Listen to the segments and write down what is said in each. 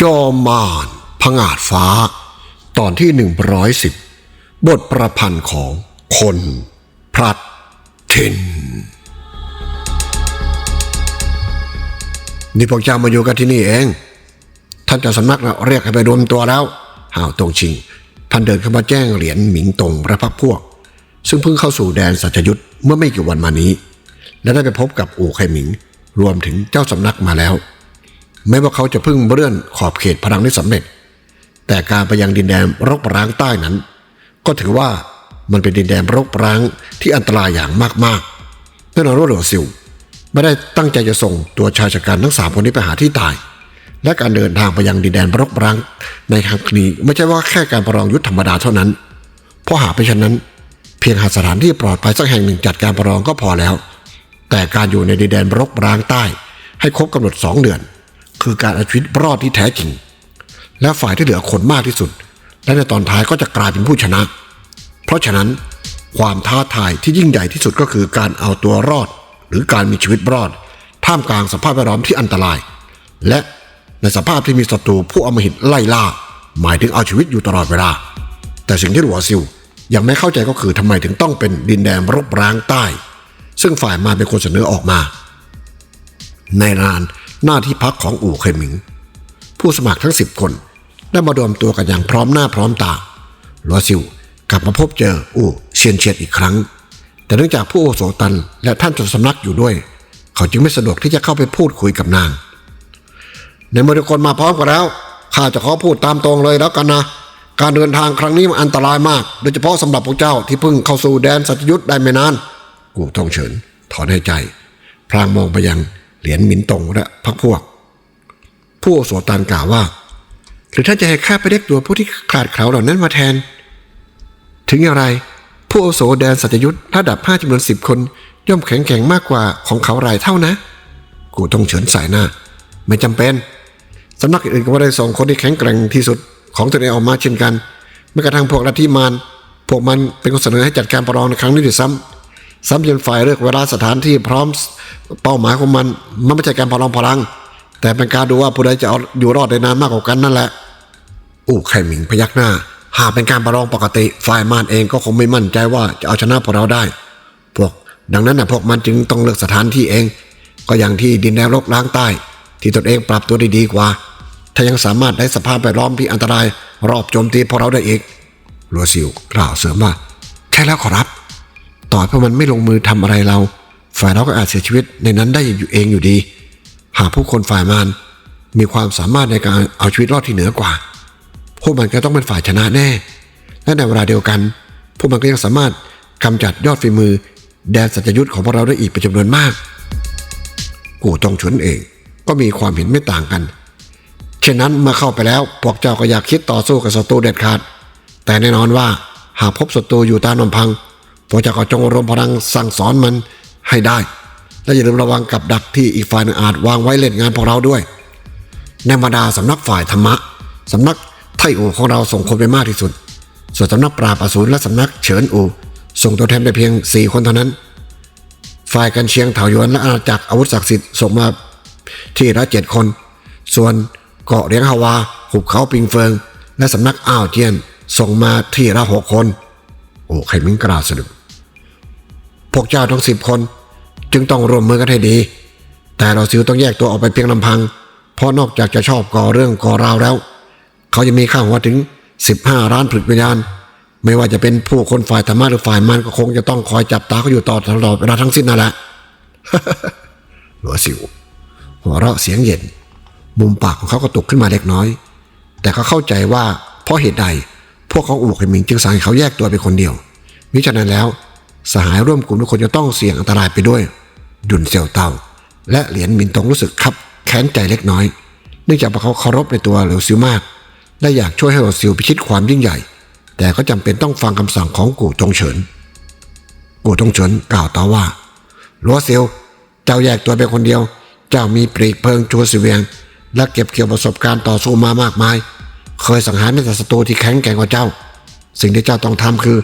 จอมารผงาดฟ้า ตอนที่ 110 บทประพันธ์ของคนพลัดถิ่นนี่พวกเจ้ามาอยู่กันที่นี่เอง ท่านเจ้าสำนักเรียกให้ไปรวมตัวแล้วห่าวตงชิง ท่านเดินเข้ามาแจ้งเหรียญหมิงตงและพักพวก ซึ่งเพิ่งเข้าสู่แดนสัจยุทธเมื่อไม่กี่วันมานี้ และได้ไปพบกับอู่ไคหมิง รวมถึงเจ้าสำนักมาแล้ว แม้ว่าเขาจะเพิ่งเลื่อนขอบเขตพลังได้สำเร็จ แต่การไปยังดินแดนรกร้างใต้นั้น ก็ถือว่ามันเป็นดินแดนรกร้างที่อันตรายอย่างมากๆแน่นอนว่าหลวงซิวไม่ได้ตั้งใจจะส่งตัวชายชะกันทั้งสามคนนี้ไปหาที่ตาย และการเดินทางไปยังดินแดนรกร้างในครั้งนี้ไม่ใช่ว่าแค่การประลองยุทธธรรมดาเท่านั้น เพราะหากเป็นเช่นนั้น เพียงหาสถานที่ปลอดภัยสักแห่งหนึ่งจัดการประลองก็พอแล้ว แต่การอยู่ในดินแดนรกร้างใต้ ให้ครบกำหนดสองเดือน คือการเอาชีวิตรอดที่แท้จริง และฝ่ายที่เหลือคนมากที่สุด และในตอนท้ายก็จะกลายเป็นผู้ชนะ เพราะฉะนั้น ความท้าทายที่ยิ่งใหญ่ที่สุดก็คือการเอาตัวรอด หรือการมีชีวิตรอด ท่ามกลางสภาพแวดล้อมที่อันตราย และในสภาพที่มีศัตรูผู้อมหิตไล่ล่า หมายถึงเอาชีวิตอยู่ตลอดเวลา แต่สิ่งที่หลัวซิวยังไม่เข้าใจก็คือทำไมถึงต้องเป็นดินแดนรบร้างใต้ ซึ่งฝ่ายมาเป็นคนเสนอออกมา ในลาน หน้าที่พักของอู่เคยหมิง ผู้สมัครทั้งสิบคนได้มารวมตัวกันอย่างพร้อมหน้าพร้อมตาลัวซิวกลับมาพบเจออู่เชียนเชียดอีกครั้ง แต่เนื่องจากผู้โอโสตันและท่านจดสำนักอยู่ด้วย เขาจึงไม่สะดวกที่จะเข้าไปพูดคุยกับนาง ในเมื่อทุกคนมาพร้อมกันแล้วข้าจะขอพูดตามตรงเลยแล้วกันนะ การเดินทางครั้งนี้มันอันตรายมาก โดยเฉพาะสำหรับพวกเจ้าที่เพิ่งเข้าสู่แดนสัจยุทธได้ไม่นาน กูทองเฉินถอนหายใจ พลางมองไปยัง เหรียญหมินตงและพักพวก ผู้อโสตานกล่าวว่า หรือท่านจะให้ข้าไปเรียกตัวผู้ที่ขาดเขาเหล่านั้นมาแทน ถึงอย่างไร ผู้อโสแดนสัจยุทธ์ระดับห้าจำนวนสิบคน ย่อมแข็งแกร่งมากกว่าของเขารายเท่านะ กูต้องเฉินสายหน้า ไม่จำเป็นสำนักอื่นก็ได้ส่งคนที่แข็งแกร่งที่สุดของตัวเองออกมาเช่นกันแม้กระทั่งพวกลัทธิมารพวกมันเป็นคนเสนอให้จัดการประลองในครั้งนี้ด้วยซ้ำ ซ้ำยังฝ่ายเลือกเวลาสถานที่พร้อมเป้าหมายของมัน มันไม่ใช่การประลองพลัง แต่เป็นการดูว่าผู้ใดจะเอาอยู่รอดได้นานมากกว่ากันนั่นแหละ อู้ไข่หมิงพยักหน้า หากเป็นการประลองปกติ ฝ่ายมารเองก็คงไม่มั่นใจว่าจะเอาชนะพวกเราได้ พวก ดังนั้นนะพวกมันจึงต้องเลือกสถานที่เอง ก็อย่างที่ดินแดนรกล้างใต้ ที่ตนเองปรับตัวได้ดีกว่า ถ้ายังสามารถได้สภาพแวดล้อมที่อันตราย รอบโจมตีพวกเราได้อีกลัวซิวกล่าวเสริมว่าใช่แล้วขอรับ ต่อให้พวกมันไม่ลงมือทำอะไรเรา ฝ่ายเราก็อาจเสียชีวิตในนั้นได้อยู่เองอยู่ดี หากผู้คนฝ่ายมารมีความสามารถในการเอาชีวิตรอดที่เหนือกว่า พวกมันก็ต้องเป็นฝ่ายชนะแน่ และในเวลาเดียวกัน พวกมันก็ยังสามารถกำจัดยอดฝีมือ แดนสัจยุทธของพวกเราได้อีกเป็นจำนวนมาก กูตงฉุนเองก็มีความเห็นไม่ต่างกัน เช่นนั้นเมื่อเข้าไปแล้วพวกเจ้าก็อยากคิดต่อสู้กับศัตรูเด็ดขาด แต่แน่นอนว่าหากพบศัตรูอยู่ตามลำพัง พวเจ้าก็จงรวมพลังสั่งสอนมันให้ได้ และอย่าลืมระวังกับดักที่อีกฝ่ายนึงอาจวางไว้เล่นงานพวกเราด้วย ในบรรดาสำนักฝ่ายธรรมะสำนักไทอูของเราส่งคนไปมากที่สุด ส่วนสำนักปราบอสูรและสำนักเฉินอูส่งตัวแทนไปเพียงสี่คนเท่านั้น ฝ่ายกันเชียงเถาหยวนและอาณาจักรอาวุธศักดิ์สิทธิ์ส่งมาที่ละเจ็ดคน ส่วนเกาะเลียงฮาวาหุบเขาปิงเฟิง และสำนักอ้าวเจียนส่งมาที่ละหกคน โอ้ไข่มิงกล่าวสะดุด พวกเจ้าทั้งสิบคน จึงต้องร่วมมือกันให้ดี แต่เราซิวต้องแยกตัวออกไปเพียงลำพัง เพราะนอกจากจะชอบก่อเรื่องก่อราวแล้ว เขายังมีข้าหัวถึง 15ร้านผลิตวิญญาณ ไม่ว่าจะเป็นผู้คนฝ่ายธรรมะหรือฝ่ายมันก็คงจะต้องคอยจับตาเขาอยู่ต่อตลอดเวลาทั้งสิ้นนั่นแหละหลัวสิวหัวเราะเสียงเย็น มุมปากของเขาก็ตกขึ้นมาเล็กน้อย แต่เขาเข้าใจว่าเพราะเหตุใด พวกของอู่ไคหมิงจึงสั่งให้เขาแยกตัวเป็นคนเดียวมิฉะนั้นแล้ว สหายร่วมกลุ่มทุกคนจะต้องเสี่ยงอันตรายไปด้วย ดุนเซียวเตาและเหรียญมินตงรู้สึกคับแค้นใจเล็กน้อย เนื่องจากเขาเคารพในตัวเหลวซิวมากและอยากช่วยให้เหลวซิวพิชิตความยิ่งใหญ่ แต่ก็จำเป็นต้องฟังคำสั่งของกู่จงเฉินกู่จงเฉินกล่าวต่อว่าหลวเซียวเจ้าแยกตัวเป็นคนเดียว เจ้ามีปรีกเพลิงชัวสิเวียง และเก็บเกี่ยวประสบการณ์ต่อสู้มามากมาย เคยสังหารในศัตรูที่แข็งแกร่งกว่าเจ้า สิ่งที่เจ้าต้องทำคือ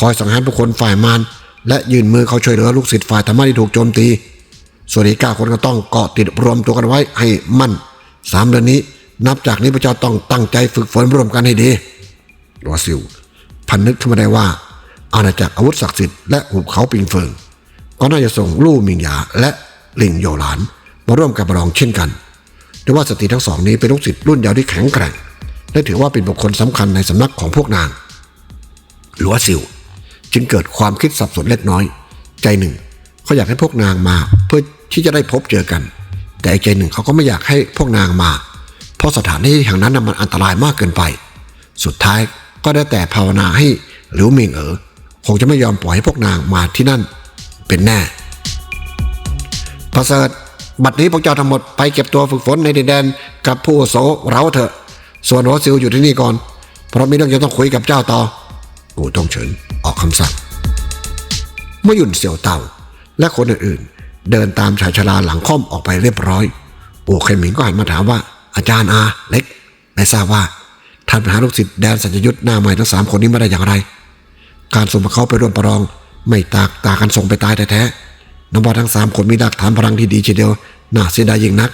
คอยสังหารผู้คนฝ่ายมารและยื่นมือเขาช่วยเหลือลูกศิษย์ฝ่ายธรรมะที่ถูกโจมตี ส่วนอีกเก้าคนก็ต้องเกาะติดรวมตัวกันไว้ให้มั่นสามเดือนนี้นับจากนี้พระเจ้าต้องตั้งใจฝึกฝนร่วมกันให้ดีรัวซิลพันนึกขึ้นมาได้ว่า อาณาจักรอาวุธศักดิ์สิทธิ์และหุบเขาปิงเฟิง ก็น่าจะส่งลู่มิงหยาและหลิงโยหลาน มาร่วมกับประลองเช่นกันแต่ว่าสตรีทั้งสองนี้เป็นลูกศิษย์รุ่นเยาวที่แข็งแกร่งและถือว่าเป็นบุคคลสำคัญในสำนักของพวกนางหลัวซิว จึงเกิดความคิดสับสนเล็กน้อย ใจหนึ่งเขาอยากให้พวกนางมา เพื่อที่จะได้พบเจอกัน แต่อีกใจหนึ่งเขาก็ไม่อยากให้พวกนางมา เพราะสถานที่แห่งนั้นมันอันตรายมากเกินไป สุดท้ายก็ได้แต่ภาวนาให้หลิวหมิงเอ๋อคงจะไม่ยอมปล่อยให้พวกนางมาที่นั่น เป็นแน่ประเสริฐบัดนี้พวกเจ้าทั้งหมดไปเก็บตัวฝึกฝนในดินแดนกับผู้อโสเราเถอะ ส่วนหัวซิวอยู่ที่นี่ก่อน เพราะมีเรื่องจะต้องคุยกับเจ้าต่อ กูต้องเฉินออกคำสั่งเมื่อหยุ่นเสี่ยวเต่า และคนอื่นๆ เดินตามชายชราหลังค่อมออกไปเรียบร้อยโอเคหมิงก็หันมาถามว่าอาจารย์อาเล็กไม่ทราบว่าท่านหาลูกศิษย์แดนสัญญยุทธ์หน้าใหม่ทั้งสามคนนี้มาได้อย่างไร การส่งเขาไปร่วมประลอง ไม่ตากตากันส่งไปตายแท้ๆนับว่าทั้งสามคนมีหลักฐานพลังที่ดีทีเดียวน่าเสียดายยิ่งนัก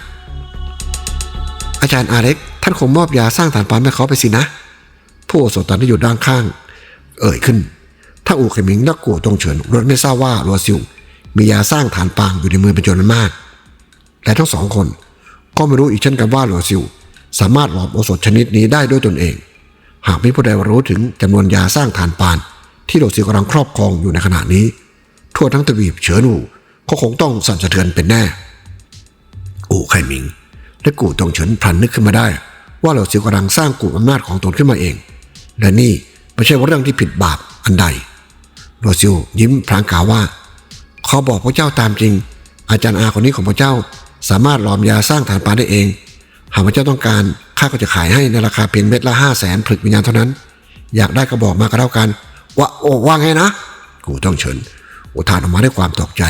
อาจารย์อาเล็กท่านคงมอบยาสร้างฐานปานให้เขาไปสินะ ผู้โสถตอนที่อยู่ด้านข้าง เอ่ยขึ้น ถ้าอูเขมิงนักกัวตงเฉินรถไม่ทราบว่าลัวซิวมียาสร้างฐานปางอยู่ในมือเป็นจำนวนมาก และทั้งสองคน ก็ไม่รู้อีกเช่นกันว่าลัวซิวสามารถหลอมโอสถชนิดนี้ได้ด้วยตนเอง หากมีผู้ใดรู้ถึงจำนวนยาสร้างฐานปาน ที่ลัวซิวกำลังครอบครองอยู่ในขณะนี้ ทั่วทั้งทวีปเฉินอูก็คงต้องสั่นสะเทือนเป็นแน่ อูไข่หมิง และกู่ตงเฉินพลันนึกขึ้นมาได้ ว่าเหล่าเสียวกำลังสร้างกลุ่มอำนาจของตนขึ้นมาเอง และนี่ ไม่ใช่ว่าเรื่องที่ผิดบาปอันใดโรซิวยิ้มพลางกล่าวว่าขอบอกพระเจ้าตามจริง อาจารย์อาคนนี้ของพระเจ้าสามารถหลอมยาสร้างฐานปานได้เอง หากพระเจ้าต้องการข้าก็จะขายให้ในราคาเพียงเม็ดละห้าแสนผลึกวิญญาณเท่านั้น อยากได้ก็บอกมาก็แล้วกัน ว่าโอ้ว่าไงนะกูต้องเฉินอุทานออกมาด้วยความตกใจ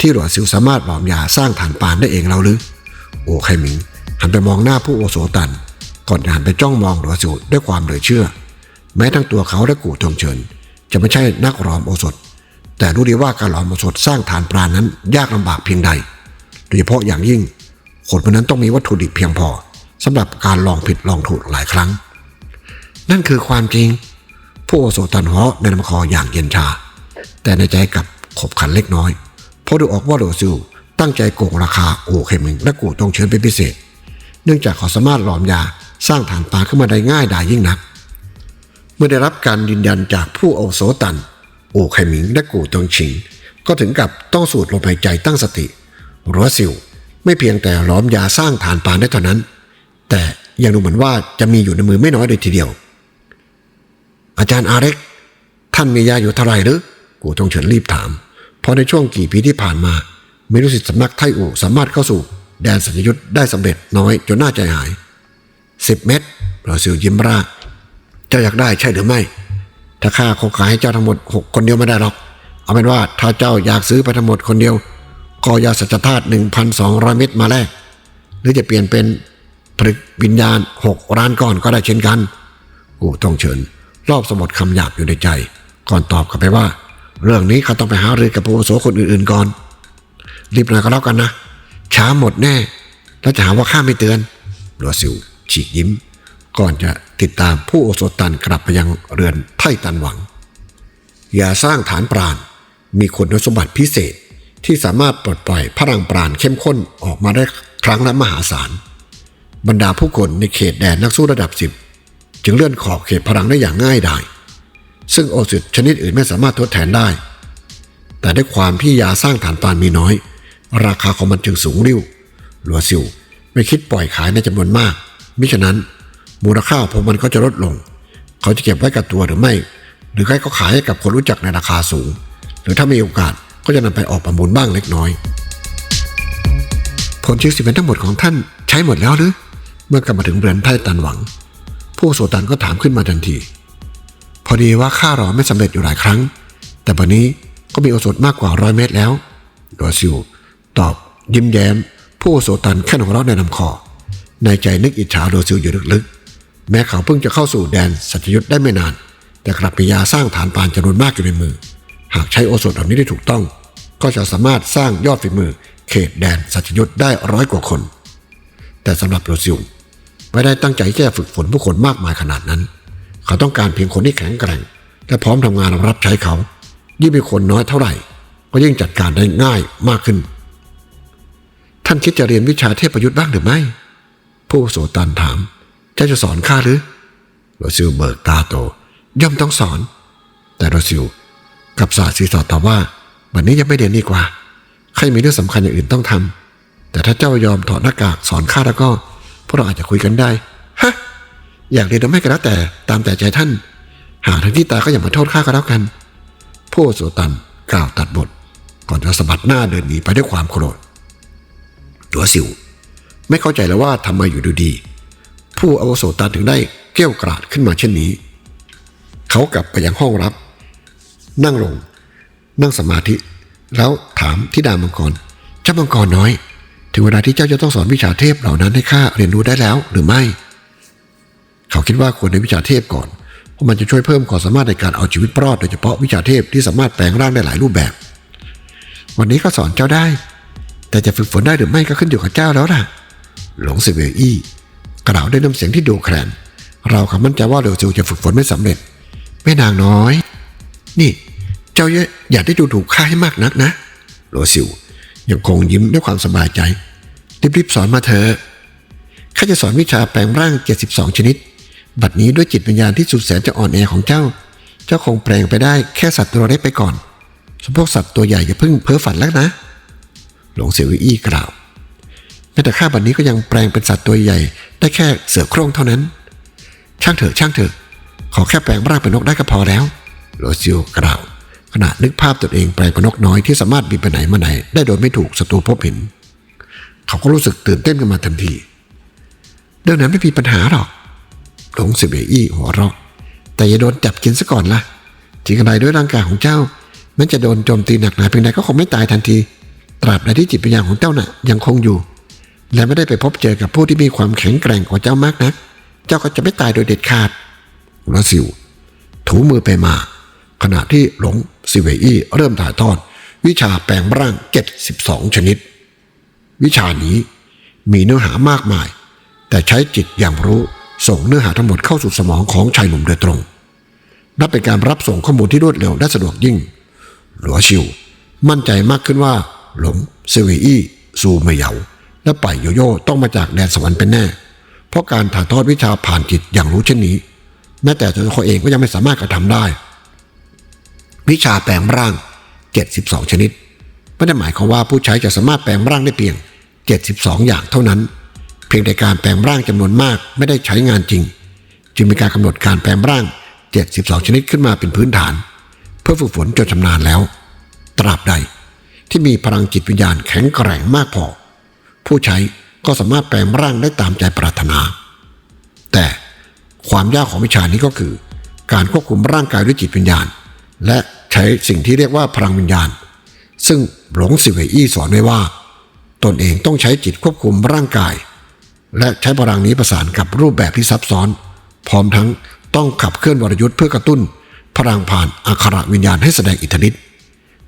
ที่หลวงซิวสามารถหลอมยาสร้างฐานปานได้เองเราหรือโอ้ไคหมิงหันไปมองหน้าผู้โอโสตัน ก่อนจะหันไปจ้องมองหลวงซิวด้วยความเหลือเชื่อ แม้ทั้งตัวเขาและกูทงเฉินจะไม่ใช่นักหลอมโอสถ แต่รู้ดีว่าการหลอมโอสถสร้างฐานปราณนั้นยากลำบากเพียงใด โดยเฉพาะอย่างยิ่งคนคนนั้นต้องมีวัตถุดิบเพียงพอสำหรับการลองผิดลองถูกหลายครั้ง นั่นคือความจริง ผู้โอโสตันหัวเราะในลำคออย่างเย็นชา แต่ในใจกับขบขันเล็กน้อย เพราะดูออกว่าโรซิลตั้งใจโกงราคาโอเคมิงและกูตงเชิญเป็นพิเศษ เนื่องจากเขาสามารถหลอมยาสร้างฐานปลาขึ้นมาได้ง่ายดายยิ่งนัก เมื่อได้รับการยืนยันจากผู้อาโสตัน โอไคหมิงและกูตงชิง ก็ถึงกับต้องสูดลมหายใจตั้งสติรัวซิวไม่เพียงแต่หลอมยาสร้างฐานปานได้เท่านั้น แต่ยังดูเหมือนว่าจะมีอยู่ในมือไม่น้อยเลยทีเดียว อาจารย์อาเร็ก ท่านมียาอยู่เท่าไหร่หรือกูตงเฉินรีบถาม เพราะในช่วงกี่ปีที่ผ่านมาไม่รู้สิทธิสำนักไทอูสามารถเข้าสู่ แดนสัญญยุทธ์ได้สำเร็จน้อยจนน่าใจหายสิบเม็ดเราซิวยิ้มร่า เจ้าอยากได้ใช่หรือไม่ ถ้าข้าคงขายให้เจ้าทั้งหมดหกคนเดียวไม่ได้หรอก เอาเป็นว่าถ้าเจ้าอยากซื้อไปทั้งหมดคนเดียวก็ยาสัจธาตุหนึ่งพันสองร้อยเม็ดมาแลกหรือจะเปลี่ยนเป็นผลึกวิญญาณหกล้านก้อนก็ได้เช่นกันกูต้องเชิญรอบสมบทคำหยาบอยู่ในใจ ก่อนตอบกลับไปว่า เรื่องนี้เขาต้องไปหารือกับผู้อาวุโสคนอื่นๆก่อน รีบหน่อยก็แล้วกันนะช้าหมดแน่ แล้วจะหาว่าข้าไม่เตือนหลัวซิวฉีกยิ้ม ก่อนจะติดตามผู้โอโสตันกลับไปยังเรือนไท่ตันหวัง อย่าสร้างฐานปราณมีคุณสมบัติพิเศษที่สามารถปลดปล่อยพลังปราณเข้มข้นออกมาได้ครั้งละมหาศาล บรรดาผู้คนในเขตแดนนักสู้ระดับสิบจึงเลื่อนขอบเขตพลังได้อย่างง่ายดายซึ่งโอสุดชนิดอื่นไม่สามารถทดแทนได้ แต่ด้วยความที่ยาสร้างฐานปานมีน้อย ราคาของมันจึงสูงริ้ว หลัวซิวไม่คิดปล่อยขายในจำนวนมาก มิฉะนั้น มูลค่าของมันก็จะลดลง เขาจะเก็บไว้กับตัวหรือไม่ หรือให้เขาขายให้กับคนรู้จักในราคาสูง หรือถ้ามีโอกาสก็จะนำไปออกประมูลบ้างเล็กน้อย ผลชื่อสิเป็นทั้งหมดของท่านใช้หมดแล้วหรือ เมื่อกลับมาถึงเรือนไพ่ตันหวัง ผู้โสตันก็ถามขึ้นมาทันที พอดีว่าข้ารอไม่สำเร็จอยู่หลายครั้ง แต่บัดนี้ก็มีโอสถมากกว่าร้อยเมตรแล้วดอซิวตอบยิ้มแย้ม ผู้โสตันแค่หัวเราะในลำคอ ในใจนึกอิจฉาโดซิลอยู่ลึกๆ แม้เขาเพิ่งจะเข้าสู่แดนสัตยุทธ์ได้ไม่นาน แต่กลับมียาสร้างฐานปานจำนวนมากอยู่ในมือ หากใช้โอสถเหล่านี้ได้ถูกต้อง ก็จะสามารถสร้างยอดฝีมือ เขตแดนสัตยุทธ์ได้ร้อยกว่าคน แต่สำหรับโรซิลไม่ได้ตั้งใจที่ฝึกฝนผู้คนมากมายขนาดนั้น เขาต้องการเพียงคนที่แข็งแกร่งและพร้อมทำงานรับใช้เขา ยิ่งมีคนน้อยเท่าไหร่ ก็ยิ่งจัดการได้ง่ายมากขึ้น ท่านคิดจะเรียนวิชาเทพประยุทธ์บ้างหรือไม่ ผู้โสตันถาม เจ้าจะสอนข้าหรือโรซิลเบิกตาโต ย่อมต้องสอน แต่โรซิลกับสาศีสอตอบว่าวันนี้ยังไม่เรียนดีกว่าข้ามีเรื่องสำคัญอย่างอื่นต้องทำแต่ถ้าเจ้ายอมถอดหน้ากากสอนข้าแล้วก็พวกเราอาจจะคุยกันได้ฮะอยากเรียนหรือไม่ก็แล้วแต่ตามแต่ใจท่าน หากทั้งที่ตาก็อย่ามาโทษข้าก็แล้วกันผู้อาวุโสตันกล่าวตัดบท ก่อนจะสะบัดหน้าเดินหนีไปด้วยความโกรธตัวสิว ไม่เข้าใจแล้วว่าทำไมอยู่ดูดี ผู้อาวุโสตันถึงได้เกี้ยวกราดขึ้นมาเช่นนี้ เขากลับไปยังห้องรับ นั่งลง นั่งสมาธิ แล้วถามทิดามังกรเจ้ามังกรน้อย ถึงเวลาที่เจ้าจะต้องสอนวิชาเทพเหล่านั้นให้ข้าเรียนรู้ได้แล้วหรือไม่ เขาคิดว่าควรในวิชาเทพก่อนเพราะมันจะช่วยเพิ่มความสามารถในการเอาชีวิตรอดโดยเฉพาะวิชาเทพที่สามารถแปลงร่างได้หลายรูปแบบ วันนี้ก็สอนเจ้าได้ แต่จะฝึกฝนได้หรือไม่ก็ขึ้นอยู่กับเจ้าแล้วล่ะ หลงเซเวอี้ กล่าวด้วยน้ำเสียงที่ดูแคลน เราคำมั่นใจว่าเดวซิลจะฝึกฝนไม่สำเร็จ แม่นางน้อย นี่ เจ้าอย่าได้ดูถูกข้าให้มากนักนะ โรซิลยังคงยิ้มด้วยความสบายใจ รีบๆสอนมาเถอะข้าจะสอนวิชาแปลงร่าง 72 ชนิด บัดนี้ด้วยจิตวิญญาณที่สุดแสนจะอ่อนแอของเจ้า เจ้าคงแปลงไปได้แค่สัตว์ตัวเล็กไปก่อนส่วนพวกสัตว์ตัวใหญ่อย่าเพิ่งเพ้อฝันแล้วนะ หลวงเสวีอี้กล่าว แม้แต่ข้าบัดนี้ก็ยังแปลงเป็นสัตว์ตัวใหญ่ ได้แค่เสือโคร่งเท่านั้น ช่างเถอะช่างเถอะ ขอแค่แปลงร่างเป็นนกได้ก็พอแล้วโรซิโอกล่าวขณะนึกภาพตนเองแปลงเป็นนกน้อยที่สามารถบินไปไหนมาไหน ได้โดยไม่ถูกศัตรูพบเห็น เขาก็รู้สึกตื่นเต้นขึ้นมาทันทีเรื่องนั้นไม่มีปัญหาหรอกหลงเสเบอี้หัวเราะ แต่อย่าโดนจับกินซะก่อนละ่ะจริงอะไรด้วยร่างกายของเจ้าแม้จะโดนโจมตีหนักหนาเพียงใดก็คงไม่ตายทันที ตราบใดที่จิตวิญญาณของเจ้าน่ะยังคงอยู่ และไม่ได้ไปพบเจอกับผู้ที่มีความแข็งแกร่งกว่าเจ้ามากนัก เจ้าก็จะไม่ตายโดยเด็ดขาดลาซิว ถูมือไปมา ขณะที่หลงซิเวอี้เริ่มถ่ายทอด วิชาแปลงร่าง 72 ชนิด วิชานี้มีเนื้อหามากมาย แต่ใช้จิตอย่างรู้ส่งเนื้อหาทั้งหมดเข้าสู่สมองของชายหนุ่มโดยตรง นับเป็นการรับส่งข้อมูลที่รวดเร็วและสะดวกยิ่ง หลัวชิว มั่นใจมากขึ้นว่า หลงเซเวอี้ซูเมเหยา และไปโยโย่ต้องมาจากแดนสวรรค์เป็นแน่ เพราะการถ่ายทอดวิชาผ่านจิตอย่างรู้เช่นนี้ แม้แต่ตัวเขาเองก็ยังไม่สามารถกระทำได้ วิชาแปลงร่าง 72 ชนิดไม่ได้หมายความว่าผู้ใช้จะสามารถแปลงร่างได้เพียง 72 อย่างเท่านั้น เพียงแต่การแปลงร่างจำนวนมากไม่ได้ใช้งานจริง จึงมีการกำหนดการแปลงร่าง 72 ชนิดขึ้นมาเป็นพื้นฐาน เพื่อฝึกฝนจนชำนาญแล้ว ตราบใดที่มีพลังจิตวิญญาณแข็งแกร่งมากพอ ผู้ใช้ก็สามารถแปลงร่างได้ตามใจปรารถนา แต่ความยากของวิชานี้ก็คือ การควบคุมร่างกายด้วยจิตวิญญาณ และใช้สิ่งที่เรียกว่าพลังวิญญาณ ซึ่งหลงสิเวอี้สอนไว้ว่า ตนเองต้องใช้จิตควบคุมร่างกาย และใช้พลังนี้ประสานกับรูปแบบที่ซับซ้อน พร้อมทั้งต้องขับเคลื่อนวรยุทธ์เพื่อกระตุ้น พลังผ่านอักขระวิญญาณให้แสดงอิทธิฤทธิ์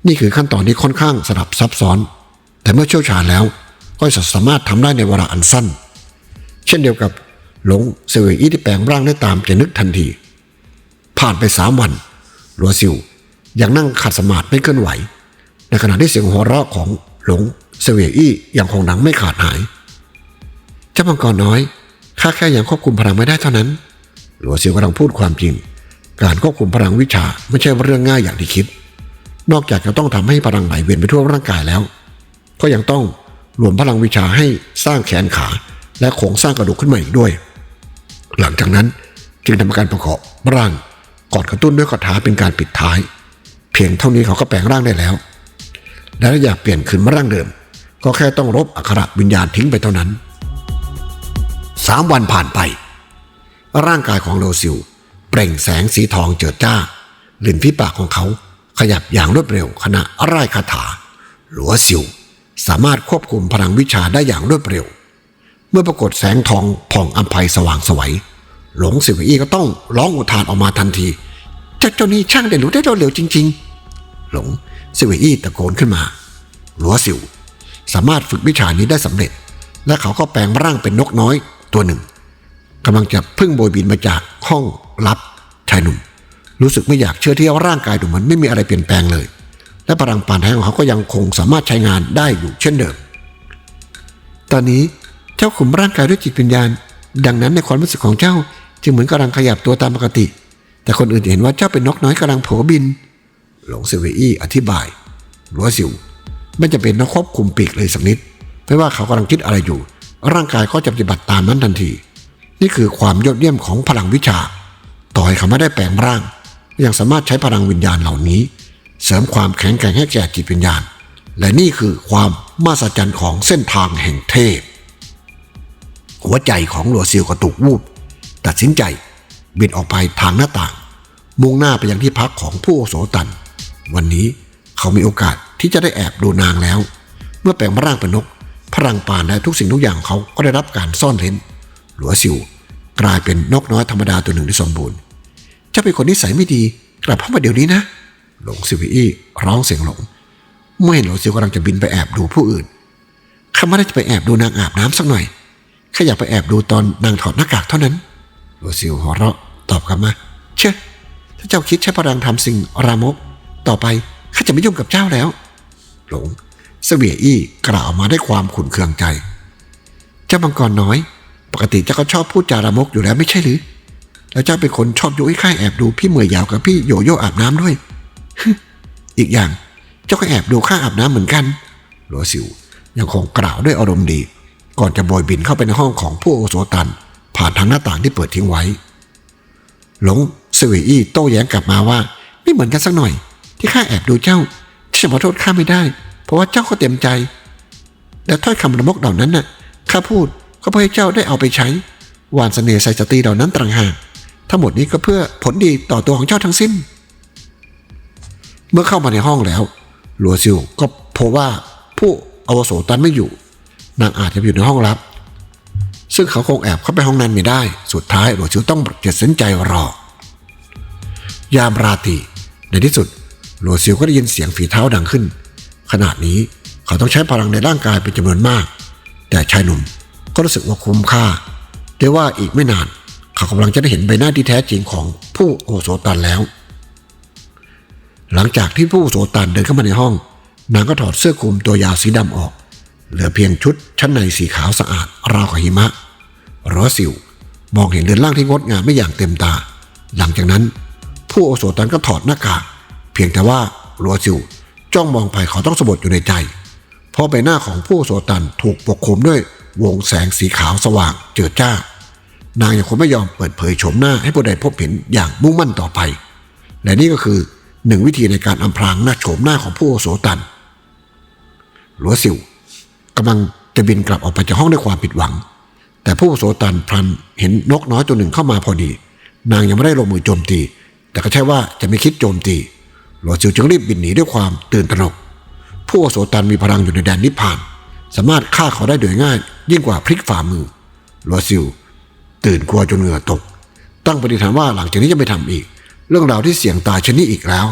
นี่คือขั้นตอนที่ค่อนข้างสลับซับซ้อน แต่เมื่อเชี่ยวชาญแล้ว ก็จะสามารถทำได้ในเวลาอันสั้น เช่นเดียวกับหลงเซเวอี้ที่แปลงร่างได้ตามใจนึกทันที ผ่านไปสามวันหลัวซิวยังนั่งขัดสมาธิไม่เคลื่อนไหว ในขณะที่เสียงหัวเราะของหลงเซเวอี้ยังคงดังไม่ขาดหายเจ้ามังกรน้อยข้าแค่ยังควบคุมพลังไม่ได้เท่านั้น หลัวซิวกำลังพูดความจริง การควบคุมพลังวิชาไม่ใช่เรื่องง่ายอย่างที่คิด นอกจากจะต้องทำให้พลังไหลเวียนไปทั่วร่างกายแล้ว ก็ยังต้อง รวมพลังวิชาให้สร้างแขนขา และโครงสร้างกระดูกขึ้นมาอีกด้วย หลังจากนั้นจึงทำการประกอบร่างก่อนกระตุ้นด้วยคาถาเป็นการปิดท้าย เพียงเท่านี้เขาก็แปลงร่างได้แล้ว และถ้าอยากเปลี่ยนคืนมาร่างเดิม ก็แค่ต้องรบอักขระวิญญาณทิ้งไปเท่านั้นสามวันผ่านไป ร่างกายของโลซิลเปล่งแสงสีทองเจิดจ้าลิ้นฝีปากของเขาขยับอย่างรวดเร็วขณะร่ายคาถาหลัวซิว สามารถควบคุมพลังวิชาได้อย่างรวดเร็ว เมื่อปรากฏแสงทองผ่องอัมภัยสว่างสวัยหลงสิวอี้ก็ต้องร้องอุทานออกมาทันทีเจ้าเจ้านี่ช่างได้รู้ได้รวดเร็วจริง ๆ หลงสิวอี้ตะโกนขึ้นมาหลัวสิว สามารถฝึกวิชานี้ได้สำเร็จ และเขาก็แปลงร่างเป็นนกน้อยตัวหนึ่งกำลังจะพึ่งโบยบินมาจากห้องลับชายหนุ่ม รู้สึกไม่อยากเชื่อที่ว่าร่างกายดูเหมือนไม่มีอะไรเปลี่ยนแปลงเลย และพลังปานแท้ของเขาก็ยังคงสามารถใช้งานได้อยู่เช่นเดิม ตอนนี้เจ้าขุมร่างกายด้วยจิตวิญญาณ ดังนั้นในความรู้สึกของเจ้าจึงเหมือนกำลังขยับตัวตามปกติ แต่คนอื่นเห็นว่าเจ้าเป็นนกน้อยกำลังโผบิน หลงเซเวอี้อธิบายรัวสิวไม่จะเป็นต้องควบคุมปีกเลยสักนิด ไม่ว่าเขากำลังคิดอะไรอยู่ ร่างกายก็จะปฏิบัติตามนั้นทันที นี่คือความยอดเยี่ยมของพลังวิชา ต่อให้เขาไม่ได้แปลงร่าง ยังสามารถใช้พลังวิญญาณเหล่านี้ เสริมความแข็งแกร่งให้แก่จิตวิญญาณ และนี่คือความมหัศจรรย์ของเส้นทางแห่งเทพ หัวใจของหลัวซิลกระตุกวูบตัดสินใจบินออกไปทางหน้าต่าง มุ่งหน้าไปยังที่พักของผู้อาวุโสตัน วันนี้เขามีโอกาสที่จะได้แอบดูนางแล้ว เมื่อแปลงร่างเป็นนก พลังปานและทุกสิ่งทุกอย่างของเขาก็ได้รับการซ่อนเร้น หลัวซิวกลายเป็นนกน้อยธรรมดาตัวหนึ่งที่สมบูรณ์เจ้าเป็นคนนิสัยไม่ดีกลับเข้ามาเดี๋ยวนี้นะ หลงซิวอี้ร้องเสียงหลงเมื่อเห็นหลงซิวกำลังจะบินไปแอบดูผู้อื่นข้าไม่ได้จะไปแอบดูนางอาบน้ำสักหน่อยแค่อยากไปแอบดูตอนนางถอดหน้ากากเท่านั้นหลวงซิวหัวเราะตอบกลับมา เชื่อถ้าเจ้าคิดใช้พลังทำสิ่งรามก ต่อไปข้าจะไม่ยุ่งกับเจ้าแล้ว หลงเสวียอี้กล่าวมาด้วยความขุนเคืองใจ เจ้ามังกรน้อย ปกติเจ้าก็ชอบพูดจารามกอยู่แล้วไม่ใช่หรือ แล้วเจ้าเป็นคนชอบยุให้ข้าแอบดูพี่เหมยยาวกับพี่โยโย่อาบน้ำด้วย อีกอย่างเจ้าก็แอบดูข้าอาบน้ำเหมือนกันหลัวสิวยังคงกล่าวด้วยอารมณ์ดี ก่อนจะโบยบินเข้าไปในห้องของผู้โอโสตัน ผ่านทางหน้าต่างที่เปิดทิ้งไว้ หลงสวีอี้โต้แย้งกลับมาว่า ไม่เหมือนกันสักหน่อย ที่ข้าแอบดูเจ้าที่จะขอโทษข้าไม่ได้ เพราะว่าเจ้าก็เต็มใจ และถ้อยคำละมกเหล่านั้นน่ะข้าพูดก็เพื่อให้เจ้าได้เอาไปใช้หวานเสน่ห์ใส่สตรีเหล่านั้นต่างหากทั้งหมดนี้ก็เพื่อผลดีต่อตัวของเจ้าทั้งสิ้น เมื่อเข้ามาในห้องแล้วหลัวซิวก็พบว่าผู้อาวุโสตันไม่อยู่ นางอาจจะอยู่ในห้องลับ ซึ่งเขาคงแอบเข้าไปห้องนั้นไม่ได้ สุดท้ายหลัวซิวต้องเจ็ดสินใจรอยามราตรีในที่สุดหลัวซิวก็ได้ยินเสียงฝีเท้าดังขึ้น ขนาดนี้เขาต้องใช้พลังในร่างกายเป็นจำนวนมาก แต่ชายหนุ่มก็รู้สึกว่าคุ้มค่าด้วยว่าอีกไม่นาน เขากำลังจะได้เห็นใบหน้าที่แท้จริงของผู้โอโสตันแล้ว หลังจากที่ผู้โสตันเดินเข้ามาในห้อง นางก็ถอดเสื้อคลุมตัวยาวสีดำออก เหลือเพียงชุดชั้นในสีขาวสะอาดราวกับหิมะรอสิวมองเห็นเรือนร่างที่งดงามไม่อย่างเต็มตา หลังจากนั้น ผู้โอโสตันก็ถอดหน้ากากเพียงแต่ว่ารัวซิวจ้องมองไปเขาต้องสะบดอยู่ในใจ เพราะใบหน้าของผู้โสตันถูกปกคลุมด้วยวงแสงสีขาวสว่างเจิดจ้า นางยังคงไม่ยอมเปิดเผยโฉมหน้าให้ผู้ใดพบเห็นอย่างมุ่งมั่นต่อไป และนี่ก็คือ หนึ่งวิธีในการอำพรางหน้าโฉมหน้าของผู้โสตัน หลัวสิวกำลังจะบินกลับออกไปจากห้องด้วยความผิดหวัง แต่ผู้โสตันพลันเห็นนกน้อยตัวหนึ่งเข้ามาพอดี นางยังไม่ได้ลงมือโจมตี แต่ก็ใช่ว่าจะไม่คิดโจมตี หลัวสิวจึงรีบบินหนีด้วยความตื่นตระหนก ผู้โสตันมีพลังอยู่ในแดนนิพพาน สามารถฆ่าเขาได้โดยง่าย ยิ่งกว่าพลิกฝ่ามือ หลัวซิวตื่นกลัวจนเหงื่อตก ตั้งปฏิฐานว่าหลังจากนี้จะไม่ทำอีก เรื่องราวที่เสี่ยงตายชนิดอีกแล้ว